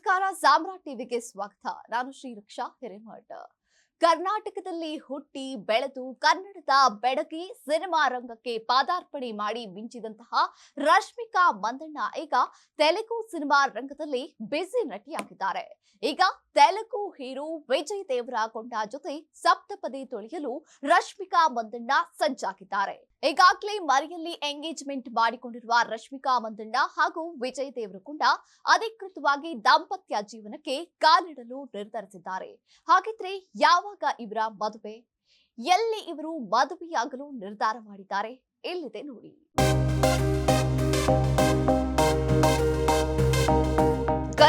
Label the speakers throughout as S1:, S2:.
S1: ನಮಸ್ಕಾರ, ಸಾಮ್ರಾ ಟಿವಿಗೆ ಸ್ವಾಗತ. ನಾನು ಶ್ರೀರಕ್ಷಾ ಹಿರೇಮಠ. ಕರ್ನಾಟಕದಲ್ಲಿ ಹುಟ್ಟಿ, ಬೆಳೆದು ಕನ್ನಡದ ಬೆಡಗಿ ಸಿನಿಮಾ ರಂಗಕ್ಕೆ ಪಾದಾರ್ಪಣೆ ಮಾಡಿ ಮಿಂಚಿದಂತಹ ರಶ್ಮಿಕಾ ಮಂದಣ್ಣ ಈಗ ತೆಲುಗು ಸಿನಿಮಾ ರಂಗದಲ್ಲಿ ಬ್ಯುಸಿ ನಟಿಯಾಗಿದ್ದಾರೆ. ಈಗ ತೆಲುಗು ಹೀರೋ ವಿಜಯ್ ದೇವರಾಗೊಂಡ ಜೊತೆ ಸಪ್ತಪದಿ ತೊಳೆಯಲು ರಶ್ಮಿಕಾ ಮಂದಣ್ಣ ಸಜ್ಜಾಗಿದ್ದಾರೆ. ಈಗಾಗಲೇ ಮರೆಯಲ್ಲಿ ಎಂಗೇಜ್ಮೆಂಟ್ ಮಾಡಿಕೊಂಡಿರುವ ರಶ್ಮಿಕಾ ಮಂದಣ್ಣ ಹಾಗೂ ವಿಜಯ್ ದೇವರಕೊಂಡ ಅಧಿಕೃತವಾಗಿ ದಾಂಪತ್ಯ ಜೀವನಕ್ಕೆ ಕಾಲಿಡಲು ನಿರ್ಧರಿಸಿದ್ದಾರೆ. ಹಾಗಿದ್ರೆ ಯಾವಾಗ ಇವರ ಮದುವೆ? ಎಲ್ಲಿ ಇವರು ಮದುವೆಯಾಗಲು ನಿರ್ಧಾರ ಮಾಡಿದ್ದಾರೆ? ಎಲ್ಲಿದೆ ನೋಡಿ.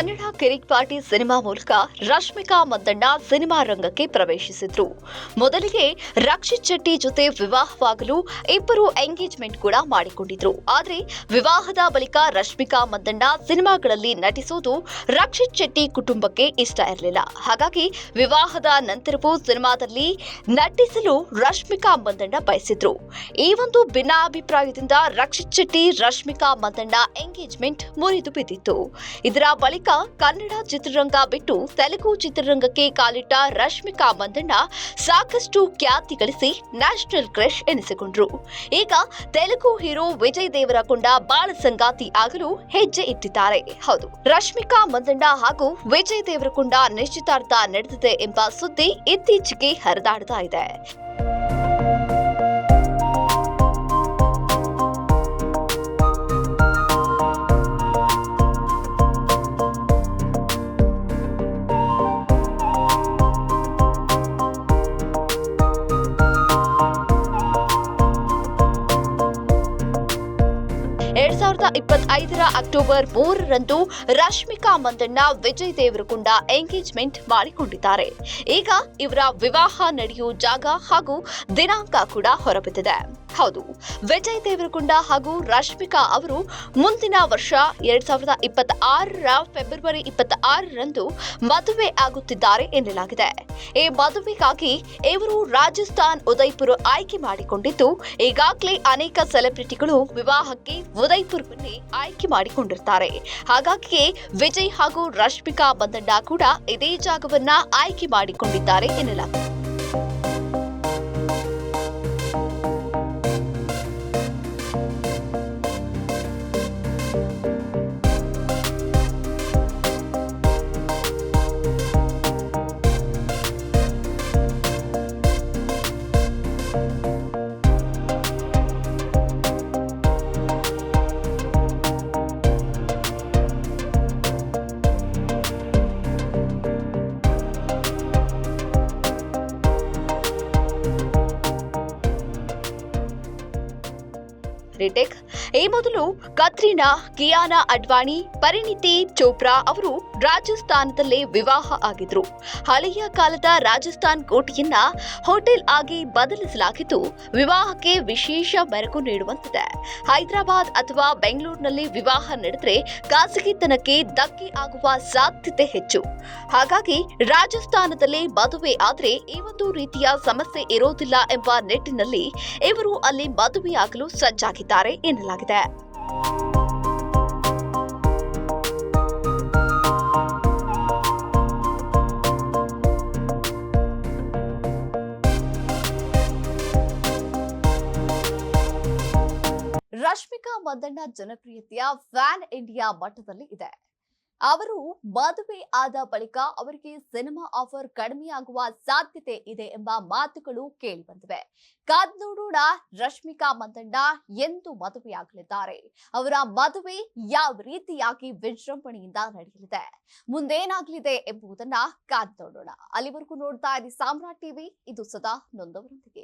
S1: ಕನ್ನಡ ಕಿರಿಕ್ ಪಾರ್ಟಿ ಸಿನಿಮಾ ಮೂಲಕ ರಶ್ಮಿಕಾ ಮಂದಣ್ಣ ಸಿನಿಮಾ ರಂಗಕ್ಕೆ ಪ್ರವೇಶಿಸಿದ್ರು. ಮೊದಲಿಗೆ ರಕ್ಷಿತ್ ಶೆಟ್ಟಿ ಜೊತೆ ವಿವಾಹವಾಗಲು ಇಬ್ಬರು ಎಂಗೇಜ್ಮೆಂಟ್ ಕೂಡ ಮಾಡಿಕೊಂಡಿದ್ರು. ಆದರೆ ವಿವಾಹದ ಬಳಿಕ ರಶ್ಮಿಕಾ ಮಂದಣ್ಣ ಸಿನಿಮಾಗಳಲ್ಲಿ ನಟಿಸೋದು ರಕ್ಷಿತ್ ಶೆಟ್ಟಿ ಕುಟುಂಬಕ್ಕೆ ಇಷ್ಟ ಇರಲಿಲ್ಲ. ಹಾಗಾಗಿ ವಿವಾಹದ ನಂತರವೂ ಸಿನಿಮಾದಲ್ಲಿ ನಟಿಸಲು ರಶ್ಮಿಕಾ ಮಂದಣ್ಣ ಬಯಸಿದ್ರು. ಈ ಒಂದು ಭಿನ್ನಾಭಿಪ್ರಾಯದಿಂದ ರಕ್ಷಿತ್ ಶೆಟ್ಟಿ ರಶ್ಮಿಕಾ ಮಂದಣ್ಣ ಎಂಗೇಜ್ಮೆಂಟ್ ಮುರಿದು ಬಿದ್ದಿತ್ತು. ಇದರ ಬಳಿಕ ಕನ್ನಡ ಚಿತ್ರರಂಗ ಬಿಟ್ಟು ತೆಲುಗು ಚಿತ್ರರಂಗಕ್ಕೆ ಕಾಲಿಟ್ಟ ರಶ್ಮಿಕಾ ಮಂದಣ್ಣ ಸಾಕಷ್ಟು ಖ್ಯಾತಿ ಗಳಿಸಿ ನ್ಯಾಷನಲ್ ಕ್ರಶ್ ಎನಿಸಿಕೊಂಡ್ರು. ಈಗ ತೆಲುಗು ಹೀರೋ ವಿಜಯ್ ದೇವರಕೊಂಡ ಬಾಳ ಸಂಗಾತಿ ಆಗಲು ಹೆಜ್ಜೆ ಇಟ್ಟಿದ್ದಾರೆ. ಹೌದು, ರಶ್ಮಿಕಾ ಮಂದಣ್ಣ ಹಾಗೂ ವಿಜಯ್ ದೇವರಕೊಂಡ ನಿಶ್ಚಿತಾರ್ಥ ನಡೆದಿದೆ ಎಂಬ ಸುದ್ದಿ ಇತ್ತೀಚೆಗೆ ಹರಿದಾಡ್ತಾ ಇದೆ. ಸಾವಿರದ ಇಪ್ಪತ್ತೈದರ ಅಕ್ಟೋಬರ್ ಮೂರರಂದು ರಶ್ಮಿಕಾ ಮಂದಣ್ಣ ವಿಜಯ್ ದೇವರಕೊಂಡ ಎಂಗೇಜ್ಮೆಂಟ್ ಮಾಡಿಕೊಂಡಿದ್ದಾರೆ. ಈಗ ಇವರ ವಿವಾಹ ನಡೆಯುವ ಜಾಗ ಹಾಗೂ ದಿನಾಂಕ ಕೂಡ ಹೊರಬಿದ್ದಿದೆ. ಹೌದು. ವಿಜಯ್ ದೇವರಕೊಂಡ ಹಾಗೂ ರಶ್ಮಿಕಾ ಅವರು ಮುಂದಿನ ವರ್ಷ ಎರಡ್ ಸಾವಿರದ ಇಪ್ಪತ್ತ ಆರರ ಫೆಬ್ರವರಿ ಇಪ್ಪತ್ತ ಆರರಂದು ಮದುವೆ ಆಗುತ್ತಿದ್ದಾರೆ ಎನ್ನಲಾಗಿದೆ. ಈ ಮದುವೆಗಾಗಿ ಇವರು ರಾಜಸ್ಥಾನ್ ಉದಯ್ಪುರ್ ಆಯ್ಕೆ ಮಾಡಿಕೊಂಡಿದ್ದು, ಈಗಾಗಲೇ ಅನೇಕ ಸೆಲೆಬ್ರಿಟಿಗಳು ವಿವಾಹಕ್ಕೆ ಉದಯ್ಪುರವನ್ನೇ ಆಯ್ಕೆ ಮಾಡಿಕೊಂಡಿರ್ತಾರೆ. ಹಾಗಾಗಿಯೇ ವಿಜಯ್ ಹಾಗೂ ರಶ್ಮಿಕಾ ಬಂದಣ್ಣ ಕೂಡ ಇದೇ ಜಾಗವನ್ನ ಆಯ್ಕೆ ಮಾಡಿಕೊಂಡಿದ್ದಾರೆ ಎನ್ನಲಾಗಿದೆ. ರಿಟೆಕ್ ಈ ಮೊದಲು ಕತ್ರಿನಾ ಕಿಯಾನಾ ಅಡ್ವಾಣಿ ಪರಿಣಿತಿ ಚೋಪ್ರಾ ಅವರು ರಾಜಸ್ಥಾನದಲ್ಲೇ ವಿವಾಹ ಆಗಿದ್ರು. ಹಳೆಯ ಕಾಲದ ರಾಜಸ್ಥಾನ್ ಕೋಟೆಯನ್ನ ಹೋಟೆಲ್ ಆಗಿ ಬದಲಿಸಲಾಗಿದ್ದು, ವಿವಾಹಕ್ಕೆ ವಿಶೇಷ ಮೆರಗು ನೀಡುವಂತಿದೆ. ಹೈದರಾಬಾದ್ ಅಥವಾ ಬೆಂಗಳೂರಿನಲ್ಲಿ ವಿವಾಹ ನಡೆದ್ರೆ ಖಾಸಗಿತನಕ್ಕೆ ಧಕ್ಕೆ ಆಗುವ ಸಾಧ್ಯತೆ ಹೆಚ್ಚು. ಹಾಗಾಗಿ ರಾಜಸ್ಥಾನದಲ್ಲಿ ಮದುವೆ ಆದ್ರೆ ಈ ಒಂದು ರೀತಿಯ ಸಮಸ್ಯೆ ಇರೋದಿಲ್ಲ ಎಂಬ ನಿಟ್ಟಿನಲ್ಲಿ ಇವರು ಅಲ್ಲಿ ಮದುವೆಯಾಗಲು ಸಜ್ಜಾಗಿದ್ದಾರೆ ಎನ್ನಲಾಗಿದೆ. ರಶ್ಮಿಕಾ ಮದ್ದಣ್ಣ ಜನಪ್ರಿಯತೆಯ ಫ್ಯಾನ್ ಇಂಡಿಯಾ ಮಟ್ಟದಲ್ಲಿ ಇದೆ. ಅವರು ಮದುವೆ ಆದ ಬಳಿಕ ಅವರಿಗೆ ಸಿನಿಮಾ ಆಫರ್ ಕಡಿಮೆಯಾಗುವ ಸಾಧ್ಯತೆ ಇದೆ ಎಂಬ ಮಾತುಗಳು ಕೇಳಿ ಬಂದಿವೆ ಕಾದ್ ರಶ್ಮಿಕಾ ಮಂದಣ್ಣ ಎಂದು ಮದುವೆಯಾಗಲಿದ್ದಾರೆ. ಅವರ ಮದುವೆ ಯಾವ ರೀತಿಯಾಗಿ ವಿಜೃಂಭಣೆಯಿಂದ ನಡೆಯಲಿದೆ, ಮುಂದೇನಾಗಲಿದೆ ಎಂಬುದನ್ನ ಕಾದ್ ನೋಡೋಣ ಅಲ್ಲಿವರೆಗೂ ನೋಡ್ತಾ ಇರಿ ಸಾಮ್ರಾಟ್ ಟಿವಿ, ಇದು ಸದಾ ನೊಂದವರೊಂದಿಗೆ.